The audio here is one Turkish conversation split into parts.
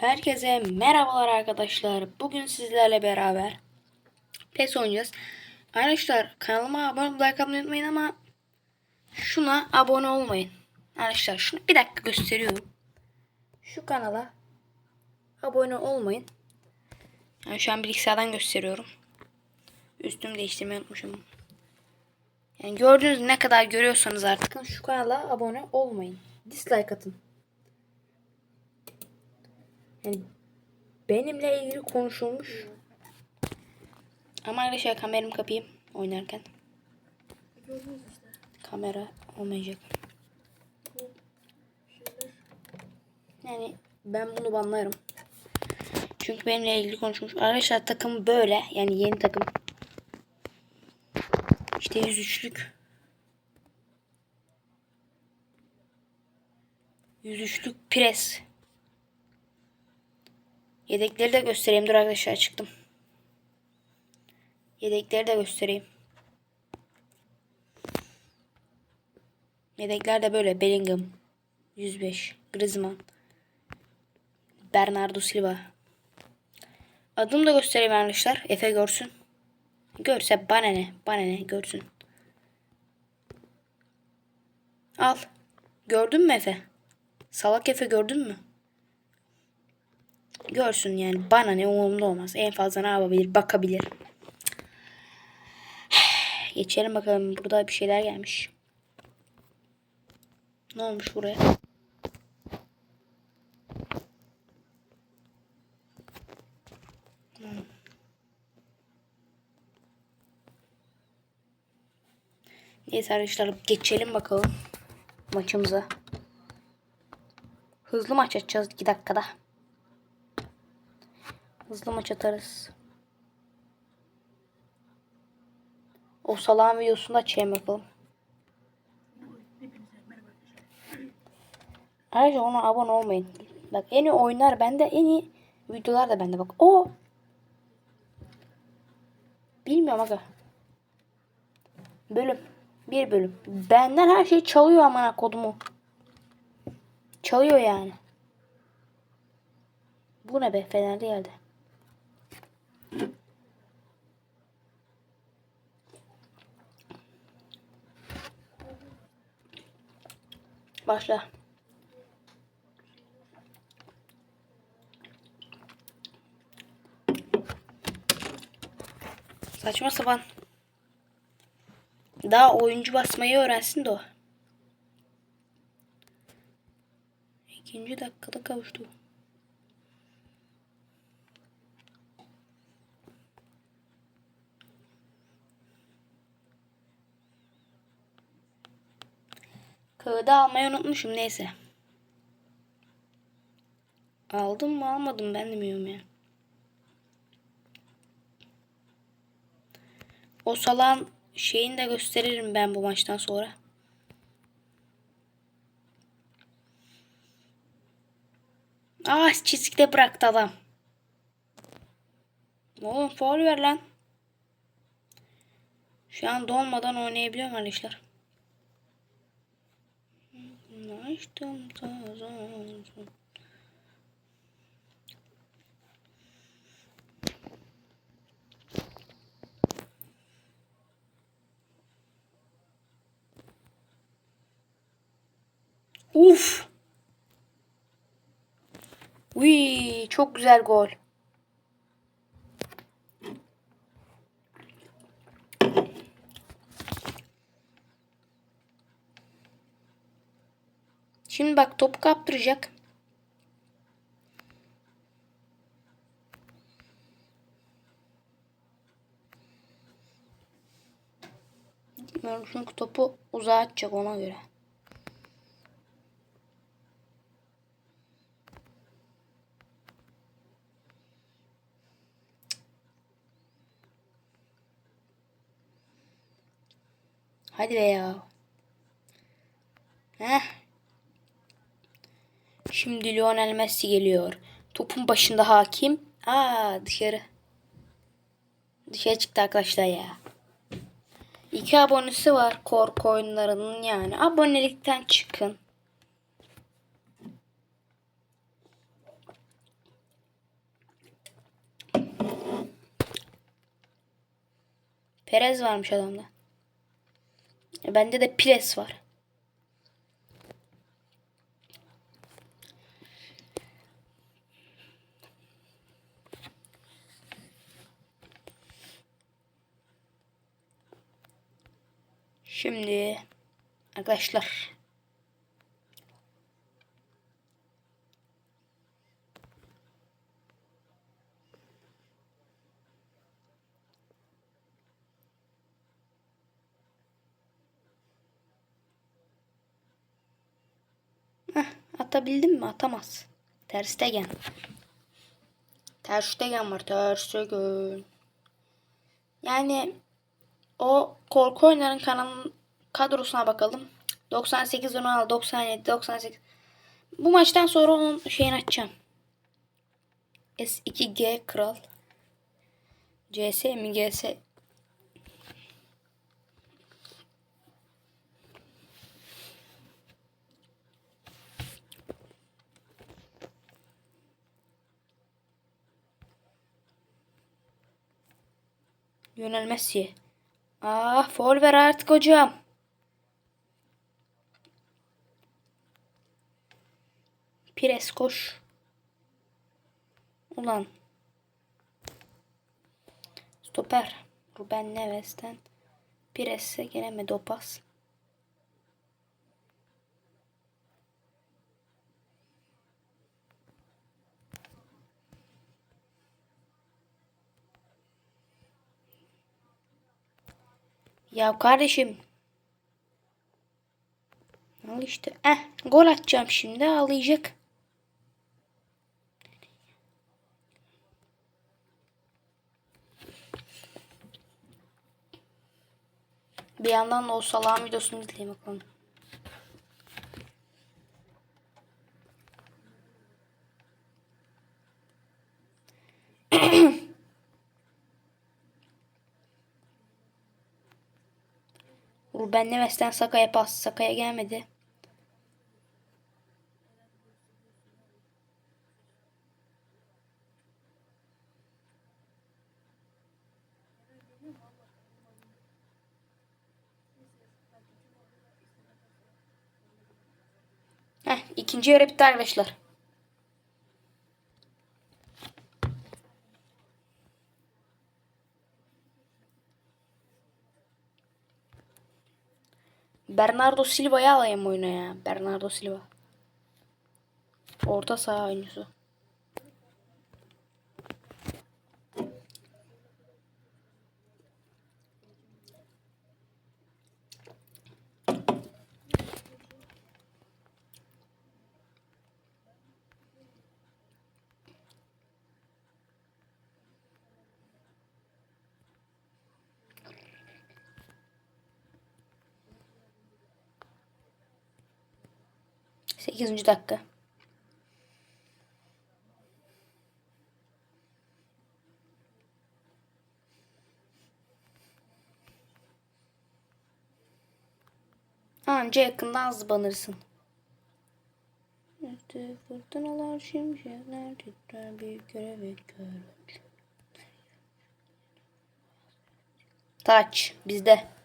Herkese merhabalar arkadaşlar. Bugün sizlerle beraber PES oynayacağız. Arkadaşlar kanalıma abone olup like atmayı unutmayın ama şuna abone olmayın. Arkadaşlar şunu bir dakika gösteriyorum. Şu kanala abone olmayın. Yani şu an bilgisayardan gösteriyorum. Üstümü değiştirmeyi unutmuşum. Yani gördüğünüz ne kadar görüyorsanız artık şu kanala abone olmayın. Dislike atın. Yani benimle ilgili konuşulmuş. Ama arkadaşlar kameramı kapayım oynarken. Kamera olmayacak. Yani ben bunu banlarım. Çünkü benimle ilgili konuşmuş. Arkadaşlar takım böyle. Yani yeni takım. İşte 103'lük. 103'lük pres. Yedekleri de göstereyim. Dur arkadaşlar çıktım. Yedekleri de göstereyim. Yedekler de böyle. Bellingham. 105. Griezmann. Bernardo Silva. Adımı da göstereyim arkadaşlar. Efe görsün. Görse bana ne? Bana ne? Görsün. Al. Gördün mü Efe? Salak Efe gördün mü? Görsün yani. Bana ne umurumda olmaz. En fazla ne yapabilir? Bakabilir. Geçelim bakalım. Burada bir şeyler gelmiş. Ne olmuş buraya? Hmm. Neyse arkadaşlar geçelim bakalım maçımıza. Hızlı maç açacağız 2 dakikada. Hızlı maç atarız. O salam videosunu da açayım bakalım. Ayrıca ona abone olmayın. Bak en iyi oyunlar bende, en iyi videolar da bende. Bak o. Bilmiyorum aga. Bölüm. Bir bölüm. Benden her şey çalıyor amına kodumu. Çalıyor yani. Bu ne be? Fenerli geldi. Başla. Saçma sapan. Daha oyuncu basmayı öğrensin de o. İkinci dakikada kavuştu. Kağıdı almayı unutmuşum neyse. Aldım mı almadım ben de bilmiyorum ya. O salan şeyini de gösteririm ben bu maçtan sonra. Aa çizgide bıraktı adam. Oğlum faul ver lan. Şu an donmadan oynayabiliyorum arkadaşlar. Açtım tazan. Uf. Uy, çok güzel gol. Şimdi bak topu kaptıracak. Bilmiyorum çünkü topu uzağa atacak ona göre. Hadi be ya. Heh. Şimdi Lionel Messi geliyor. Topun başında hakim. Aa dışarı. Dışarı çıktı arkadaşlar ya. İki abonesi var korku oyunlarının yani. Abonelikten çıkın. Perez varmış adamda. Bende de Pires var. Şimdi arkadaşlar atabildim mi? Atamaz. Ter Stegen. Ter Stegen var. Ter Stegen. Yani o korku oyunların kanalının kadrosuna bakalım. 98, 16, 97, 98. Bu maçtan sonra onun şeyini açacağım. S2G Kral. CS mi GS? Lionel Messi. Ah foul ver artık hocam. Pires koş. Ulan. Stoper. Ruben Neves'ten. Pires'e gelemedi o pas. Ya kardeşim. Al işte. Eh, gol atacağım şimdi. Ağlayacak. Bir yandan da o salağın videosunu izleyeyim bakalım. Ruben Neves'ten Saka'ya pas. Saka'ya gelmedi. Heh, ikinci yarı bitti arkadaşlar. Bernardo Silva'yı alayım oyuna ya. Bernardo Silva. Orta saha oyuncusu. Sekizinci dakika. Anca yakından zıbanırsın. İşte fırtınalar şimşekler titrer bir görevi görür. Taç bizde.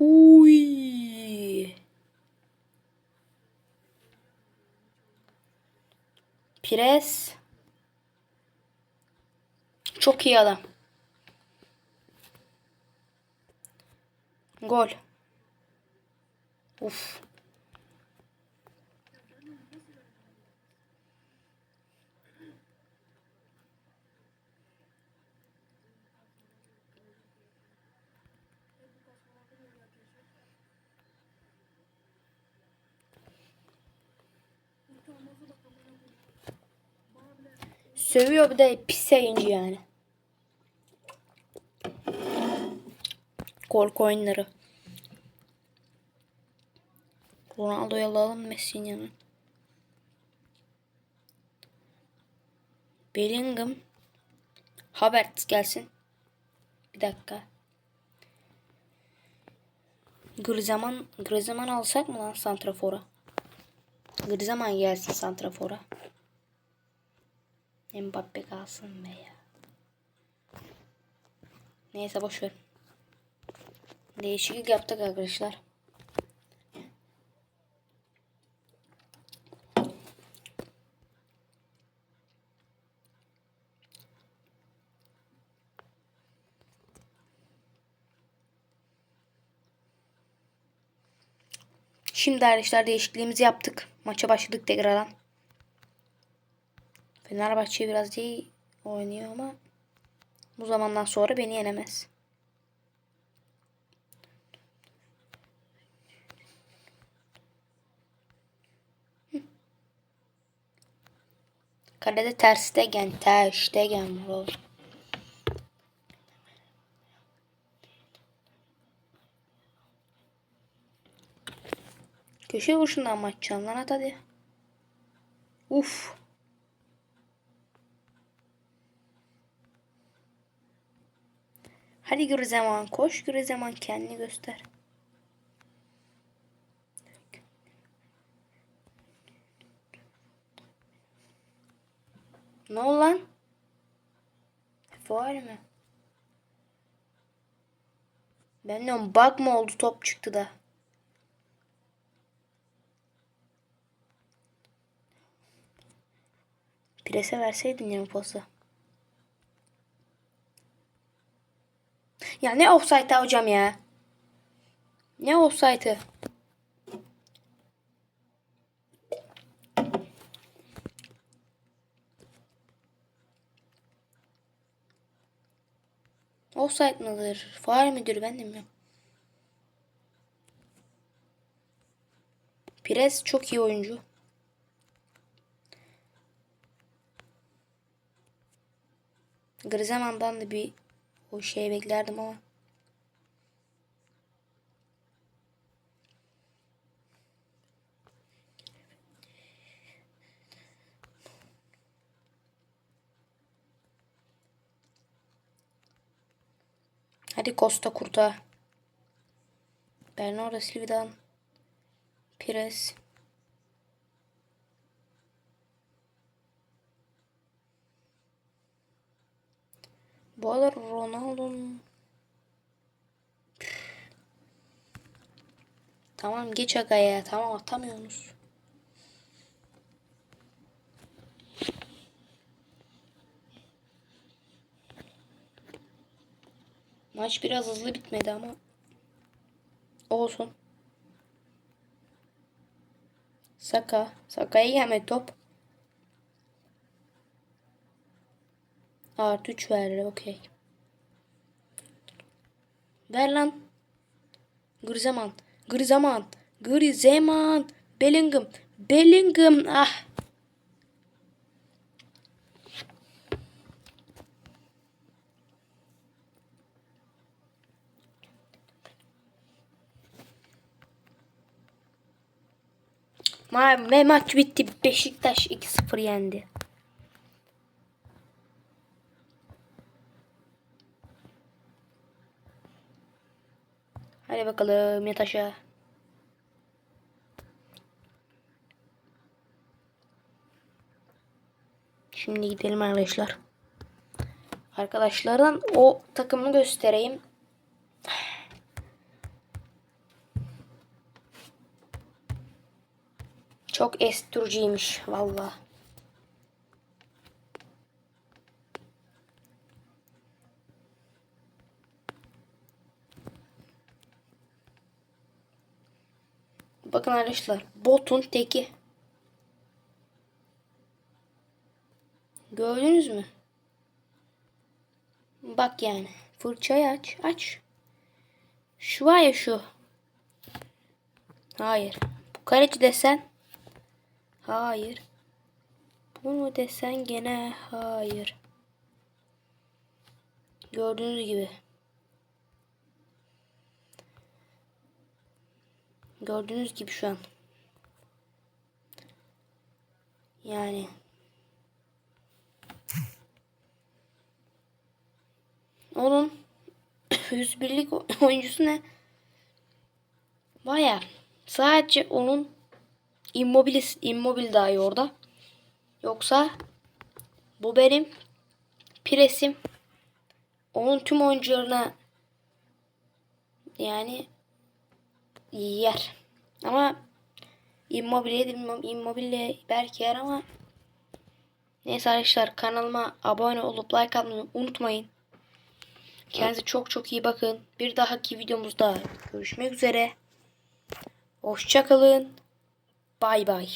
Uy. Pires. Çok iyi adam. Gol. Uf. Sövüyor bir de pis yayıncı yani. Korku oyunları. Ronaldo'yu alalım Messi'nin yanına. Bellingham. Havertz gelsin. Bir dakika. Griezmann, Griezmann alsak mı lan Santrafor'a? Griezmann gelsin Santrafor'a. Mbappe kalsın be ya. Neyse boş ver. Değişiklik yaptık arkadaşlar. Şimdi arkadaşlar değişikliğimizi yaptık. Maça başladık tekrardan. Fenerbahçe biraz iyi oynuyor ama bu zamandan sonra beni yenemez. Kalede Ter Stegen, Ter Stegen var oğlum. Köşe vuruşundan mı açacaksın lan at hadi. Uf. Hadi göre zaman koş göre zaman kendini göster. Ne oldu lan? Faal mi? Ben diyorum bug mı oldu top çıktı da. Prese verseydin ya pası. Ya ne offside hocam ya? Ne offside'ı? Offside mıdır? Faal midir ben de bilmiyorum. Pires çok iyi oyuncu. Griezmann'dan da bir o şey beklerdim ama. Hadi Costa kurta. Bernardo Silva'dan Pires. Bu arada Ronaldo'nun Tamam geç aga ya. Tamam atamıyorsunuz. Maç biraz hızlı bitmedi ama olsun. Saka. Saka'ya gelmedi top. Artı 3 verdi. Okey. Ver lan. Griezmann. Griezmann. Griezmann. Bellingham. Bellingham. Ah. Ma ve maç bitti. Beşiktaş 2-0 yendi. Hadi bakalım yat aşağı. Şimdi gidelim arkadaşlar. Arkadaşlardan o takımını göstereyim. Çok esturcuymuş valla. Bakın arkadaşlar botun teki. Gördünüz mü? Bak yani. Fırçayı aç. Aç. Şu var ya şu. Hayır. Bu kaleci desen. Hayır. Bunu desen gene hayır. Gördüğünüz gibi. Gördüğünüz gibi şu an. Yani onun 101'lik oyuncusu ne? Baya sadece onun Immobile, Immobile daha iyi orada. Yoksa bu benim presim onun tüm oyuncularına yani yer. Ama Immobile'ye de. Immobile belki yer ama neyse arkadaşlar kanalıma abone olup like atmayı unutmayın. Kendinize çok çok iyi bakın. Bir dahaki videomuzda görüşmek üzere. Hoşçakalın. Bay bay.